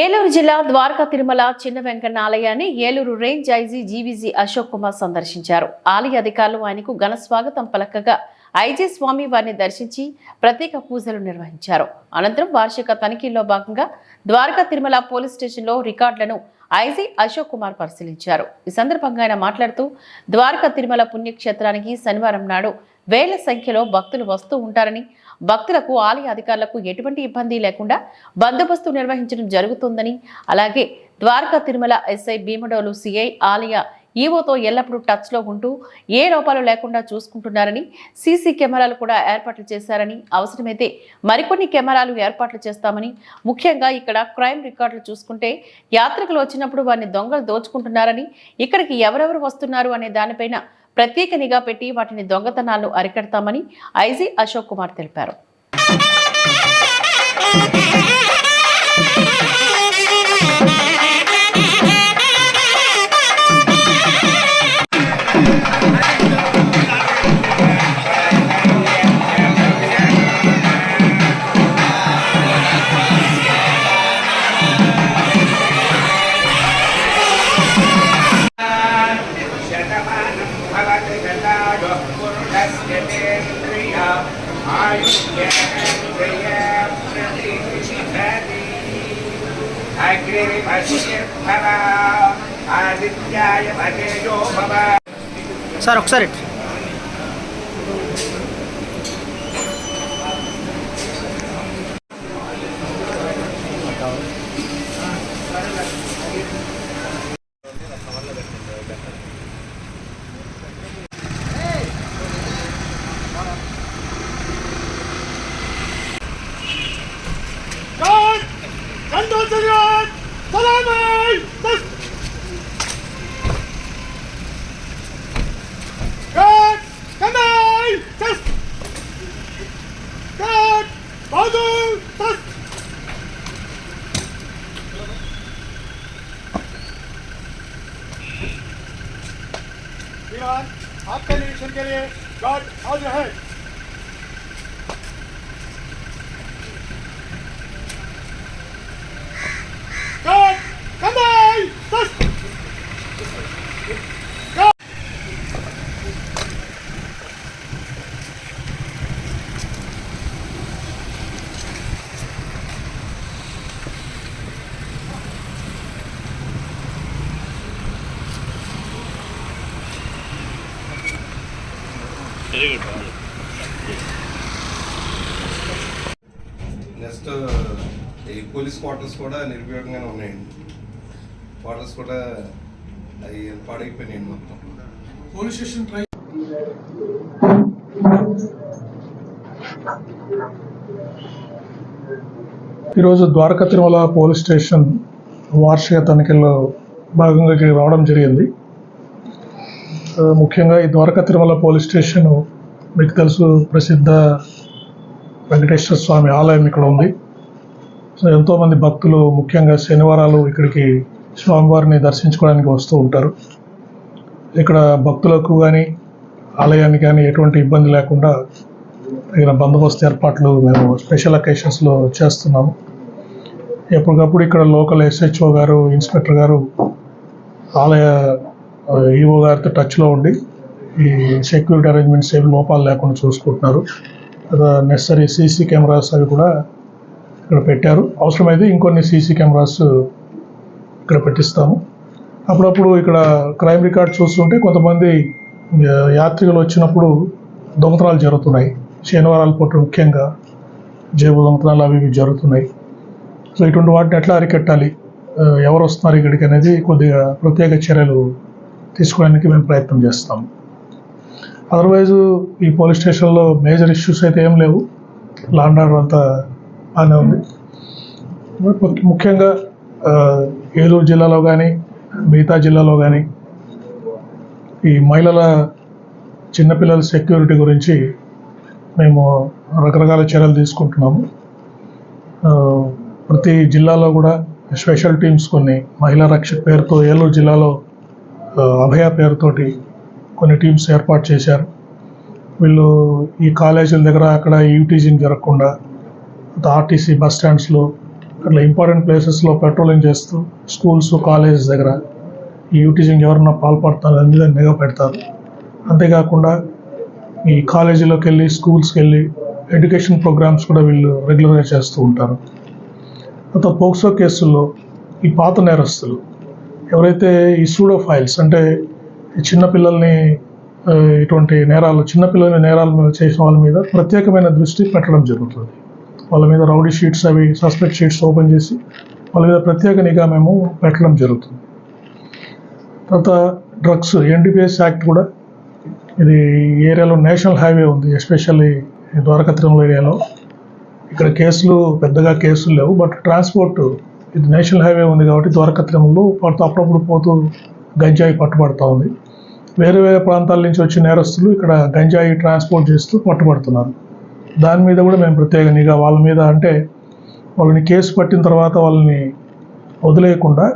ఏలూరు జిల్లా ద్వారకా తిరుమల చిన్న వెంకన్న ఆలయాన్ని Eluru range IG GVG Ashok Kumar సందర్శించారు. ఆలయ అధికారులు ఆయనకు ఘన స్వాగతం పలకగా ఐజీ స్వామి వారిని దర్శించి ప్రత్యేక పూజలు నిర్వహించారు. అనంతరం వార్షిక తనిఖీల్లో భాగంగా ద్వారకా తిరుమల పోలీస్ స్టేషన్లో రికార్డులను ఐజీ అశోక్ కుమార్ పరిశీలించారు. ఈ సందర్భంగా ఆయన మాట్లాడుతూ ద్వారకా తిరుమల పుణ్యక్షేత్రానికి శనివారం నాడు వేల సంఖ్యలో భక్తులు వస్తూ ఉంటారని భక్తులకు ఆలయ అధికారులకు ఎటువంటి ఇబ్బంది లేకుండా బందోబస్తు నిర్వహించడం జరుగుతుందని అలాగే ద్వారకా తిరుమల ఎస్ఐ భీమడోలు సిఐ ఆలయ ఈవోతో ఎల్లప్పుడూ టచ్లో ఉంటూ ఏ లోపాలు లేకుండా చూసుకుంటున్నారని సీసీ కెమెరాలు కూడా ఏర్పాట్లు చేశారని అవసరమైతే మరికొన్ని కెమెరాలు ఏర్పాట్లు చేస్తామని ముఖ్యంగా ఇక్కడ క్రైమ్ రికార్డులు చూసుకుంటే యాత్రికులు వచ్చినప్పుడు వారిని దొంగలు దోచుకుంటున్నారని ఇక్కడికి ఎవరెవరు వస్తున్నారు అనే దానిపైన ప్రత్యేక నిఘా పెట్టి వాటిని దొంగతనాలను అరికడతామని ఐజీ అశోక్ కుమార్ తెలిపారు. శ్రీ ఆదిత్యాయ పతేజో భవ సార్ ఒకసారి 안 도와드려! आपके निरीक्षण के लिए गार्ड हाजिर है నెక్స్ట్ ఈ పోలీస్ క్వార్టర్స్ కూడా నిరుపయోగంగానే ఉన్నాయండి. క్వార్టర్స్ కూడా అవి పాడైపోయినాయండి మొత్తం. పోలీస్ స్టేషన్ ట్రై ఈరోజు ద్వారకా తిరుమల పోలీస్ స్టేషన్ వార్షిక తనిఖీల్లో భాగంగా ఇక్కడికి రావడం జరిగింది. ముఖ్యంగా ఈ ద్వారకా తిరుమల పోలీస్ స్టేషన్ మీకు తెలుసు ప్రసిద్ధ వెంకటేశ్వర స్వామి ఆలయం ఇక్కడ ఉంది. సో ఎంతోమంది భక్తులు ముఖ్యంగా శనివారాలు ఇక్కడికి స్వామివారిని దర్శించుకోవడానికి వస్తూ ఉంటారు. ఇక్కడ భక్తులకు కానీ ఆలయానికి కానీ ఎటువంటి ఇబ్బంది లేకుండా తగిన బందోబస్తు ఏర్పాట్లు మేము స్పెషల్ అకేషన్స్లో చేస్తున్నాము. ఎప్పటికప్పుడు ఇక్కడ లోకల్ ఎస్హెచ్ఓ గారు ఇన్స్పెక్టర్ గారు ఆలయ ఈఓ గారితో టచ్లో ఉండి ఈ సెక్యూరిటీ అరేంజ్మెంట్స్ ఏమి లోపాలు లేకుండా చూసుకుంటున్నారు. నెసరీ సీసీ కెమెరాస్ అవి కూడా ఇక్కడ పెట్టారు. అవసరమైతే ఇంకొన్ని సీసీ కెమెరాస్ ఇక్కడ పెట్టిస్తాము. అప్పుడప్పుడు ఇక్కడ క్రైమ్ రికార్డ్ చూస్తుంటే కొంతమంది యాత్రికులు వచ్చినప్పుడు దొంగతనాలు జరుగుతున్నాయి. శనివారాల పూట ముఖ్యంగా జేబు దొంగతనాలు అవి ఇవి జరుగుతున్నాయి. సో ఇటువంటి వాటిని ఎట్లా అరికట్టాలి? ఎవరు వస్తున్నారు ఇక్కడికి అనేది కొద్దిగా ప్రత్యేక చర్యలు తీసుకోవడానికి మేము ప్రయత్నం చేస్తాం. అదర్వైజ్ ఈ పోలీస్ స్టేషన్లో మేజర్ ఇష్యూస్ అయితే ఏం లేవు. లాండ్ ఆర్డర్ అంతా బాగానే ఉంది. ముఖ్యంగా ఏలూరు జిల్లాలో కానీ మిగతా జిల్లాలో కానీ ఈ మహిళల చిన్నపిల్లల సెక్యూరిటీ గురించి మేము రకరకాల చర్యలు తీసుకుంటున్నాము. ప్రతి జిల్లాలో కూడా స్పెషల్ టీమ్స్ కొన్ని మహిళా రక్షక్ పేరుతో ఏలూరు జిల్లాలో అభయ పేరుతోటి కొన్ని టీమ్స్ ఏర్పాటు చేశారు. వీళ్ళు ఈ కాలేజీల దగ్గర అక్కడ ఈటీజింగ్ జరగకుండా ఆర్టీసీ బస్ స్టాండ్స్లో అట్లా ఇంపార్టెంట్ ప్లేసెస్లో పెట్రోలింగ్ చేస్తూ స్కూల్స్ కాలేజెస్ దగ్గర ఈ యూటీజింగ్ ఎవరన్నా పాల్పడతారు అందులో మీద నిఘా పెడతారు. అంతేకాకుండా ఈ కాలేజీలోకి వెళ్ళి స్కూల్స్కి వెళ్ళి ఎడ్యుకేషన్ ప్రోగ్రామ్స్ కూడా వీళ్ళు రెగ్యులర్గా చేస్తూ ఉంటారు. అంత పోక్సో కేసుల్లో ఈ పాత నేరస్తులు ఎవరైతే ఈ సూడో ఫైల్స్ అంటే ఈ చిన్నపిల్లల్ని ఇటువంటి నేరాలు చిన్నపిల్లల్ని నేరాలు చేసిన వాళ్ళ మీద ప్రత్యేకమైన దృష్టి పెట్టడం జరుగుతుంది. వాళ్ళ మీద రౌడీ షీట్స్ అవి సస్పెక్ట్ షీట్స్ ఓపెన్ చేసి వాళ్ళ మీద ప్రత్యేక నిఘా మేము పెట్టడం జరుగుతుంది. తర్వాత డ్రగ్స్ ఎన్డీపీఎస్ యాక్ట్ కూడా ఇది ఏరియాలో నేషనల్ హైవే ఉంది ఎస్పెషల్లీ ద్వారకా తిరుమల ఏరియాలో. ఇక్కడ కేసులు పెద్దగా కేసులు లేవు బట్ ట్రాన్స్పోర్ట్ ఇది నేషనల్ హైవే ఉంది కాబట్టి ద్వారకత్రంలో పడుతూ అప్పుడప్పుడు పోతూ గంజాయి పట్టుబడుతూ ఉంది. వేరే వేరే ప్రాంతాల నుంచి వచ్చే నేరస్తులు ఇక్కడ గంజాయి ట్రాన్స్పోర్ట్ చేస్తూ పట్టుబడుతున్నారు. దాని మీద కూడా మేము ప్రత్యేక నిఘా వాళ్ళ మీద అంటే వాళ్ళని కేసు పట్టిన తర్వాత వాళ్ళని వదిలేయకుండా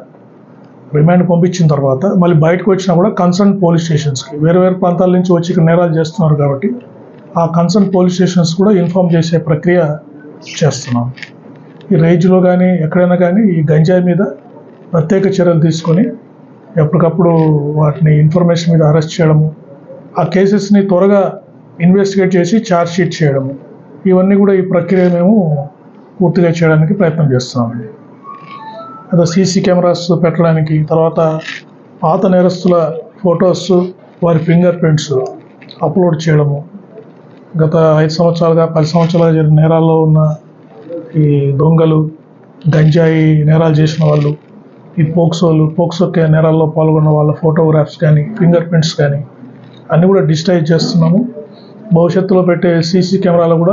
రిమాండ్ పంపించిన తర్వాత మళ్ళీ బయటకు వచ్చినా కూడా కన్సర్న్ పోలీస్ స్టేషన్స్కి వేరే వేరే ప్రాంతాల నుంచి వచ్చి ఇక్కడ నేరాలు చేస్తున్నారు కాబట్టి ఆ కన్సర్న్ పోలీస్ స్టేషన్స్ కూడా ఇన్ఫామ్ చేసే ప్రక్రియ చేస్తున్నాం. ఈ రేంజ్లో కానీ ఎక్కడైనా కానీ ఈ గంజాయి మీద ప్రత్యేక చర్యలు తీసుకొని ఎప్పటికప్పుడు వాటిని ఇన్ఫర్మేషన్ మీద అరెస్ట్ చేయడము ఆ కేసెస్ని త్వరగా ఇన్వెస్టిగేట్ చేసి ఛార్జ్ షీట్ చేయడము ఇవన్నీ కూడా ఈ ప్రక్రియ మేము పూర్తిగా చేయడానికి ప్రయత్నం చేస్తున్నామండి అదే సీసీ కెమెరాస్ పెట్టడానికి తర్వాత పాత నేరస్తుల ఫొటోస్ వారి ఫింగర్ ప్రింట్స్ అప్లోడ్ చేయడము గత ఐదు సంవత్సరాలుగా పది సంవత్సరాలుగా జరిగిన నేరాల్లో ఉన్న ఈ దొంగలు గంజాయి నేరాలు చేసిన వాళ్ళు ఈ పోక్సోలు పోక్సో నేరాల్లో పాల్గొన్న వాళ్ళ ఫోటోగ్రాఫ్స్ కానీ ఫింగర్ ప్రింట్స్ కానీ అన్నీ కూడా డిజిటైజ్ చేస్తున్నాము. భవిష్యత్తులో పెట్టే సీసీ కెమెరాలు కూడా